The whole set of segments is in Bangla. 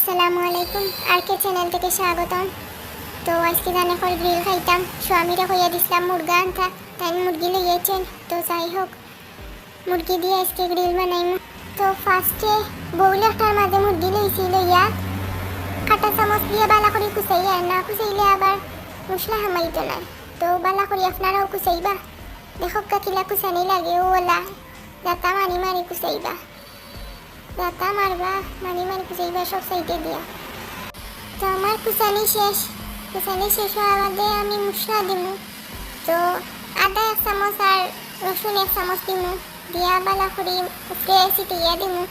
আসসালামু আলাইকুম। আর কে চ্যানেল থেকে স্বাগতম। তো আজকে জানে করে গ্রিল খাইতাম। স্বামীরা হইয়া দিছিলাম, মুরগা আনতা। তাই মুরগি লইয়েছেন তো যাই হোক, মুরগি দিয়ে আজকে গ্রিল বানাইম। তো ফার্স্টে বউল একটার মাঝে মুরগি লইছি লইয়া কাটা চামচ দিয়ে বালা করে কুচাইয়া না কুচাইলে আবার মশলা হামাইত না তো বালা করে আপনারাও কুচাইবা। দেখো কাকিলা কুচানি লাগে ওলা। যাতা মারি মারি কুচাইবা। যাতা মারবা মারি মারি কুচাইবা সব সাইডে দিয়া। তো আমার কুচানি শেষ। কুচানি শেষ হওয়ার বাদে আমি মশলা দিমু। তো আদা এক চামচ আর রসুন এক চামচ দিমু। দিয়া বালা করে উপরে ছিটিয়া দিমু।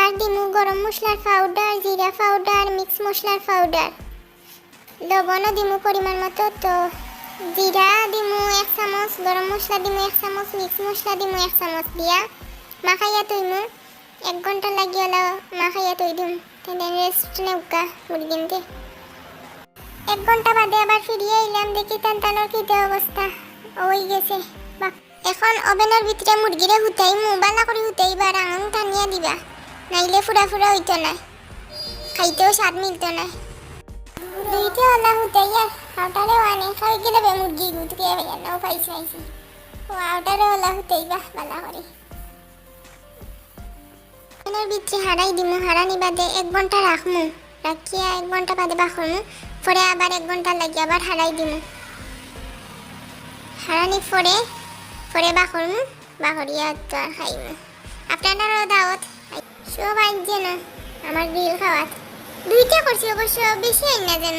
আর দিমু গরম মশলার পাউডার জিরা পাউডার মিক্স মশলার পাউডার লবণও দিমু পরিমাণ মতো। তো জিরা দিমু এক চামচ, গরম মশলা দিমু এক চামচ মিক্স মশলা দিমু এক চামচ দিয়া। মাখাইয়া তৈমু এক ঘণ্টা লাগিয়ে হলো মাখাইয়া তৈ দিম তাহলে রেস্ট নেউকা মুরগিনকে এক ঘণ্টা বাদে আবার ফিরিয়ে এলাম দেখি টান টানোর খিদে অবস্থা ওই গেছে এখন ওভেনের ভিতরে মুরগিরে হুতাই মু বালা করে হুতাইবার আঙুন টানিয়া দিবা। নাইলে ফুরা ফুরা হইতো না খাইতেও স্বাদ মিলতো না দুইটা হলা হুতাইয়া আউটারে ওয়ানে খাই গেলে বে মুরগি গুতকে নাও পাইছি পাইছি। ও আউটারে হলা হুতাইবা বালা করে এনের ভিতরে হারাই দিমু হারানি বাদে এক ঘণ্টা রাখমু রাখিয়া এক ঘণ্টা বাদে বাখরমু পরে আবার এক ঘণ্টা লাগি আবার হারাই দিমু। হারানি পরে পরে বাখরমু বাখরিয়া তো আর খাইমু। আপনারাও দাওয়াত সব আসছে না আমার গ্রিল খাওয়াত দুইটা করছি অবশ্য বেশি আই না যেন